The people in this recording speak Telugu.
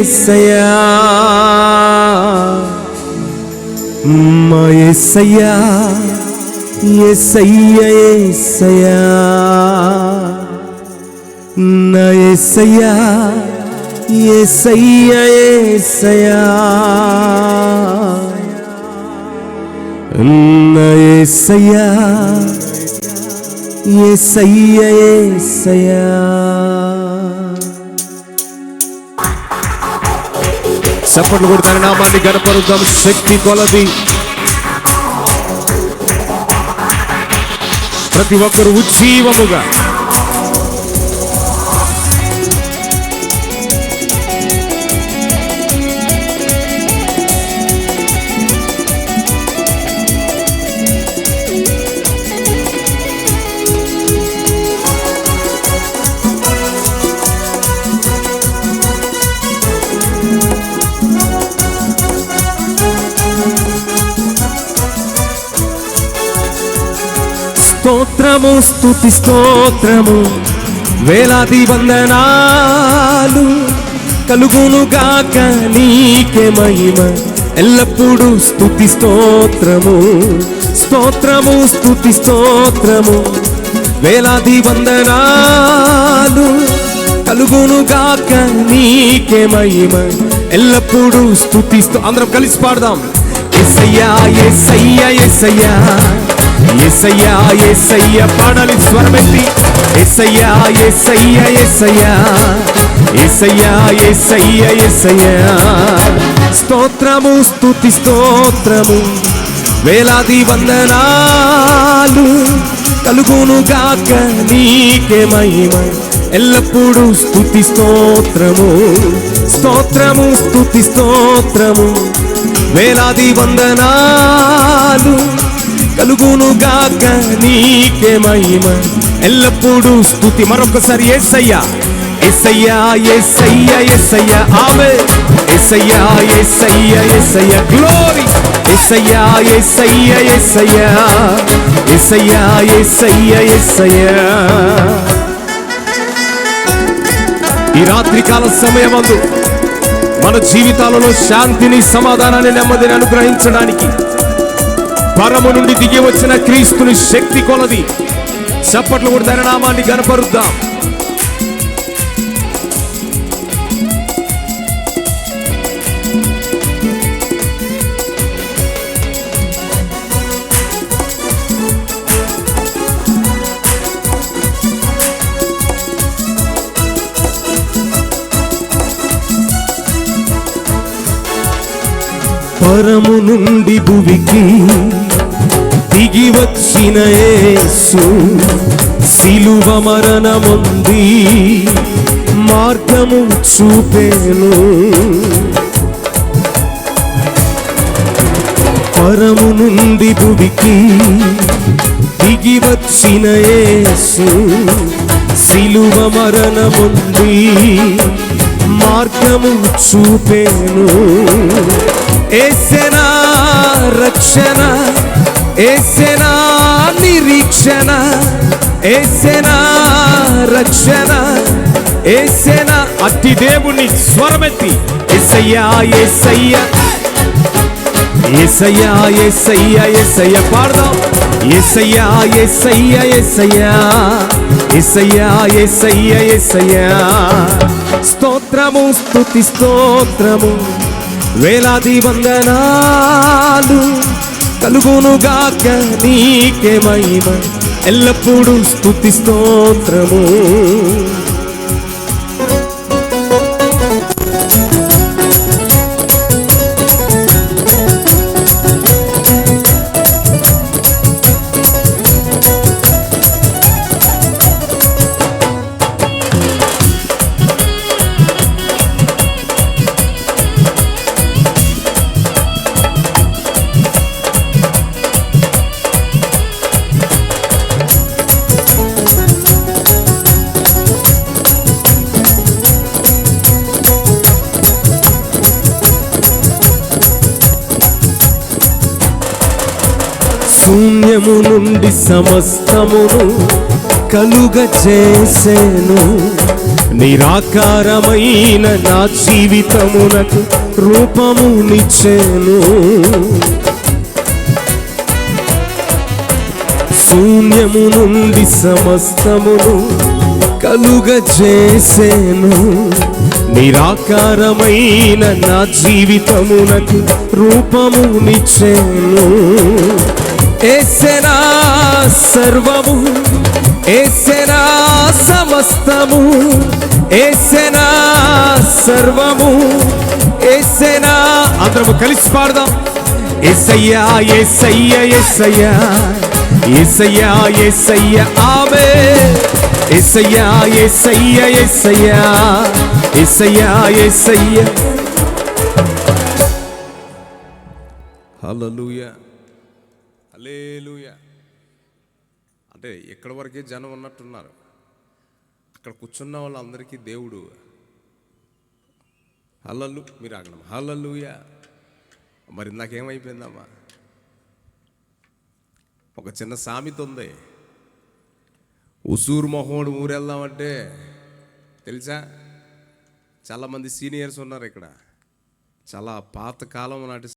ఏసయ్యా. మా ఏసయ్యా ఏసయ్య ఏసయ్యా. నా ఏసయ్యా ఏసయ్య ఏసయ్యా. నా ఏసయ్యా ఏసయ్య ఏసయ్యా. చప్పట్లు కొడతాను నామాన్ని గణపరుద్దాం. శక్తి కొలది. ప్రతి ఒక్కరు ఉజ్జీవముగా. స్తోత్రము స్తుతి స్తోత్రము. వేలాది వందనాలు కలుగునుగాక నీకే మహిమ. ఎల్లప్పుడూ స్థుతి స్తోత్రము స్తోత్రము స్థుతి స్తోత్రము. వేలాది వందనాలు కలుగునుగాక నీకే మహిమ. ఎల్లప్పుడూ స్థుతిస్తూ అందరం కలిసి పాడదాం. ఎస్సయ్యా ఎస్సయ్యా ఎస్సయ్యా ఎస్సయ్యా ఎస్సయ్యా పాడాలి స్వరమెత్తి. ఎస్సయ్యా ఎస్సయ్యా ఎస్సయ్యా ఎస్సయ్యా ఎస్సయ్యా ఎస్సయ్యా స్తోత్రము స్తుతి స్తోత్రము. వేలాది వందనాలు కలుగును గాక నీకే మహిమ. ఎల్లప్పుడూ స్తుతి స్తోత్రము. స్తోత్రము స్తుతి స్తోత్రము. వేలాది వందనాలు కలుగును గాక నీకే మహిమ. ఎల్లప్పుడూ స్థుతి మరొకసారి ఏసయ్యా. ఎస్సయ్యా ఎస్సయ్యా ఎస్సయ్యా ఆమె. ఎస్సయ్యా ఎస్సయ్యా ఎస్సయ్యా గ్లోరీ ఎస్సయ్యా ఎస్సయ్యా ఎస్సయ్యా ఎస్సయ్యా ఎస్సయ్యా ఎస్సయ్యా ఈ రాత్రి కాల సమయమందు మన జీవితాలలో శాంతిని సమాధానాన్ని నెమ్మదిని అనుగ్రహించడానికి పరము నుండి దిగి వచ్చిన క్రీస్తుని శక్తి కొలది. చప్పట్లు కూడా తన నామాన్ని గనపరుద్దాం. పరము నుండి భువికి దిగి వచ్చిన యేసు సిలువ మరణముంది మార్గము చూపేను. పరము నుండి భువికి దిగి వచ్చిన యేసు సిలువ మరణముంది మార్గము చూపేను. ఏసెనా రక్షణ ఏసెనా నిరీక్షణ ఏసెనా రక్షణ ఏసెనా అట్టి దేవుని స్వరమెత్తి. ఎస్సయ్యా ఎస్సయ్యా ఎస్సయ్యా ఎస్సయ్యా ఎస్సయ్యా పాడదాం. ఎస్సయ్యా ఎస్సయ్యా ఎస్సయ్యా ఎస్సయ్యా ఎస్సయ్యా ఎస్సయ్యా స్తోత్రము స్తుతి స్తోత్రము. వేలాది వందనాలు కలుగునుగాక నీకే మహిమ. ఎల్లప్పుడూ స్థుతి స్తోత్రము. శూన్యము నుండి సమస్తమును కలుగ చేసేను నిరాకారమైన నా జీవితమునకు రూపము నిచ్చేను. శూన్యము నుండి సమస్తమును కలుగ చేసేను నిరాకారమైన నా జీవితమునకు రూపము నిచ్చేను. ఏసెనా సర్వము ఏసెనా సమస్తము ఏసెనా సర్వము ఏసెనా అందరము కలిసి పాడదాం. ఎస్సయ్యా ఎస్సయ్య ఎస్సయ్యా ఎస్సయ్యా ఎస్సయ్య ఆమె. ఎస్సయ్యా ఎస్సయ్య ఎస్సయ్యా ఎస్సయ్యా ఎస్సయ్య హల్లెలూయా. అలేలుయ అంటే ఎక్కడి వరకే జనం ఉన్నట్టున్నారు. అక్కడ కూర్చున్న వాళ్ళందరికీ దేవుడు. హల్లల్లు మీరు ఆగడం. హల్లెలూయా. మరి నాకేమైపోయిందమ్మా? ఒక చిన్న సామెత ఉంది. ఉసూరు మొహోడు ఊరెళ్దామంటే తెలుసా? చాలామంది సీనియర్స్ ఉన్నారు ఇక్కడ. చాలా పాత కాలం నాటి